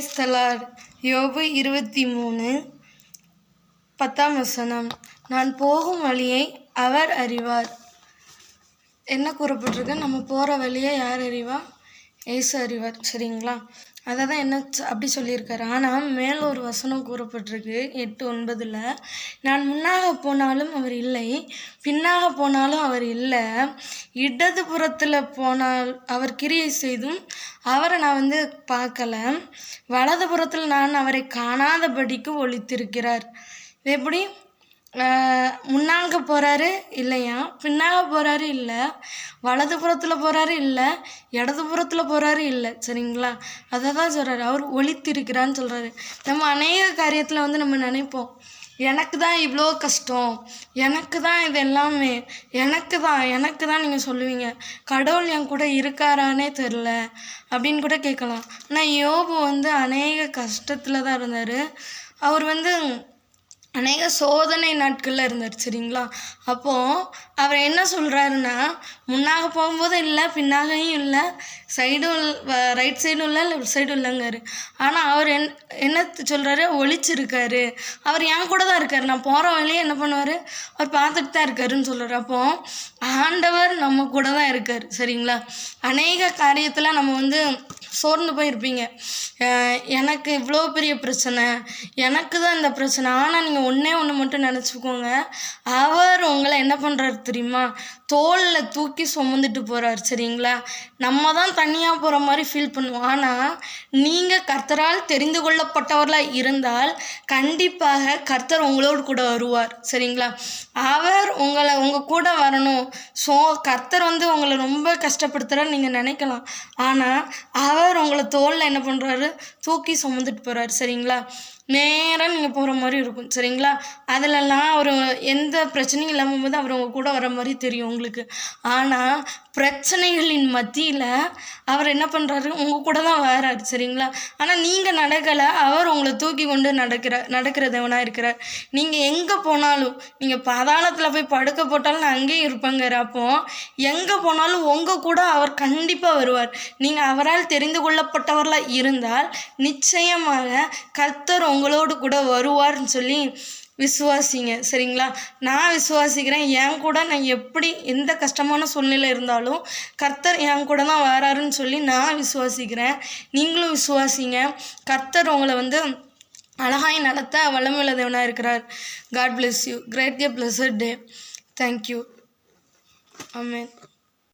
Price யோபு இருபத்தி மூணு பத்தாம் வசனம். நான் போகும் வழியை அவர் அறிவார். என்ன கூறப்பட்டிருக்கு? நம்ம போகிற வழியை யார் அறிவா? ஏசு அறிவார். சரிங்களா? அதை தான் என்ன அப்படி சொல்லியிருக்காரு. ஆனால் மேல் ஒரு வசனம் கூறப்பட்டிருக்கு எட்டு ஒன்பதில். நான் முன்னாக போனாலும் அவர் இல்லை பின்னாக போனாலும் அவர் இல்லை. இடது புறத்தில் போனால் அவர் கிரியை செய்தும் அவரை நான் வந்து பார்க்கல. வலது புறத்தில் நான் அவரை காணாதபடிக்கு ஒழித்திருக்கிறார் இது எப்படி? முன்னாங்க போகிறாரு இல்லையா? பின்னாங்க போகிறாரு இல்லை. வலது புறத்தில் போகிறாரு இல்லை. இடது புறத்தில் போகிறாரு இல்லை. சரிங்களா? அதை தான் சொல்கிறாரு அவர் ஒழித்திருக்கிறான்னு சொல்கிறாரு நம்ம அநேக காரியத்தில் வந்து நம்ம நினைப்போம். எனக்கு தான் இவ்வளோ கஷ்டம். எனக்கு தான் இது எல்லாமே எனக்கு தான் எனக்கு தான் நீங்கள் சொல்லுவீங்க. கடவுள் என் கூட இருக்காரானே தெரில. அப்படின்னு கூட கேட்கலாம் ஆனால் யோபு வந்து அநேக கஷ்டத்தில் தான் இருந்தார். அவர் வந்து அநேக சோதனை நாட்களில் இருந்தார் சரிங்களா? அப்போது அவர் என்ன சொல்கிறாருன்னா முன்னாக போகும்போது இல்லை பின்னாகையும் இல்லை சைடும் ரைட் சைடும் இல்லை லெஃப்ட் சைடும் இல்லைங்காரு ஆனால் அவர் என் என்ன சொல்கிறாரு ஒழிச்சிருக்காரு அவர் என் கூட தான் இருக்கார். நான் போகிற வழியே என்ன பண்ணுவார்? அவர் பார்த்துட்டு தான் இருக்காருன்னு சொல்கிறார் அப்போது ஆண்டவர் நம்ம கூட தான் இருக்கார் சரிங்களா? அநேக காரியத்தில் நம்ம வந்து சோர்ந்து போயிருப்பீங்க. எனக்கு இவ்வளோ பெரிய பிரச்சனை. எனக்கு தான் இந்த பிரச்சனை. ஆனால் நீங்கள் ஒன்றே ஒன்று மட்டும் நினச்சிக்கோங்க. அவர் உங்களை என்ன பண்ணுறாரு தெரியுமா? தோலில் தூக்கி சுமந்துட்டு போகிறார் சரிங்களா? நம்ம தான் தனியாக போகிற மாதிரி ஃபீல் பண்ணுவோம். ஆனால் நீங்கள் கர்த்தரால் தெரிந்து கொள்ளப்பட்டவர்களாக இருந்தால் கண்டிப்பாக கர்த்தர் உங்களோடு கூட வருவார் சரிங்களா? அவர் உங்களை உங்கள் கூட வரணும். ஸோ கர்த்தர் வந்து உங்களை ரொம்ப கஷ்டப்படுத்துகிறார் நீங்கள் நினைக்கலாம். ஆனால் அவர் உங்களை தோளில் என்ன பண்ணுறாரு தூக்கி சுமந்துட்டு போகிறாரு சரிங்களா? நேராக நீங்கள் போகிற மாதிரி இருக்கும் சரிங்களா? அதிலெல்லாம் அவர் எந்த பிரச்சனையும் இல்லாமல் போது அவர் உங்கள் கூட வர மாதிரி தெரியும் உங்களுக்கு. ஆனால் பிரச்சனைகளின் மத்தியில் அவர் என்ன பண்ணுறாரு உங்கள் கூட தான் வராரு சரிங்களா? ஆனால் நீங்கள் நடக்கலை அவர் உங்களை தூக்கி கொண்டு நடக்கிற நடக்கிறதவனாக இருக்கிறார். நீங்கள் எங்கே போனாலும் நீங்கள் பதாளத்தில் போய் படுக்க போட்டாலும் நான் அங்கேயே இருப்பேங்கிற அப்போ எங்கே போனாலும் உங்கள் கூட அவர் கண்டிப்பாக வருவார். நீங்கள் அவரால் தெரிந்து கொள்ளப்பட்டவர்களாக இருந்தால் நிச்சயமாக கர்த்தர் உங்களோடு கூட வருவார்னு சொல்லி விசுவாசிங்க. சரிங்களா? நான் விசுவாசிக்கிறேன். என் கூட நான் எப்படி எந்த கஷ்டமான சூழ்நிலை இருந்தாலும் கர்த்தர் என் கூட தான் வராருன்னு சொல்லி நான் விசுவாசிக்கிறேன். நீங்களும் விசுவாசிங்க. கர்த்தர் உங்களை வந்து அழகாய் நடத்த வல்லமையுள்ள தேவனாக இருக்கிறார் God bless you great a blessed day thank you amen